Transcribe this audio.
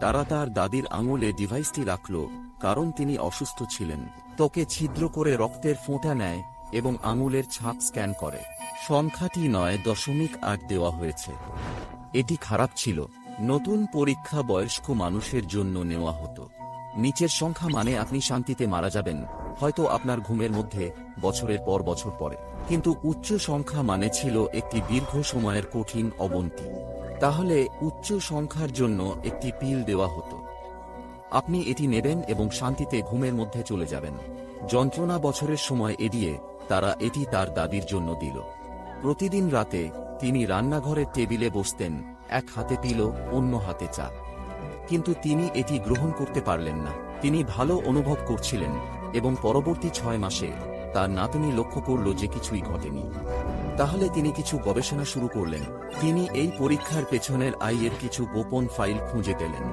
তারা তার দাদির আঙুলে ডিভাইসটি রাখল, কারণ তিনি অসুস্থ ছিলেন। তোকে ছিদ্র করে রক্তের ফোঁটা নেয় এবং আঙুলের ছাপ স্ক্যান করে। সংখ্যাটি নয় দশমিক আট দেওয়া হয়েছে। এটি খারাপ ছিল। নতুন পরীক্ষা বয়স্ক মানুষের জন্য নেওয়া হতো। নিচের সংখ্যা মানে আপনি শান্তিতে মারা যাবেন, হয়তো আপনার ঘুমের মধ্যে, বছরের পর বছর পরে। কিন্তু উচ্চ সংখ্যা মানে ছিল একটি দীর্ঘ সময়ের কঠিন অবনতি। তাহলে উচ্চ সংখ্যার জন্য একটি পিল দেওয়া হতো। আপনি এটি নেবেন এবং শান্তিতে ঘুমের মধ্যে চলে যাবেন। যন্ত্রণা বছরের সময় এড়িয়ে তারা এটি তার দাদির জন্য দিল। প্রতিদিন রাতে তিনি রান্নাঘরের টেবিলে বসতেন, এক হাতে পিল, অন্য হাতে চা। কিন্তু তিনি এটি গ্রহণ করতে পারলেন না। তিনি ভালো অনুভব করছিলেন এবং পরবর্তী ছয় মাসে তার নাতনি লক্ষ্য করল যে কিছুই ঘটেনি। তাহলে তিনি কিছু গবেষণা শুরু করলেন। তিনি এই পরীক্ষার পেছনের আইয়ের কিছু গোপন ফাইল খুঁজে পেলেন।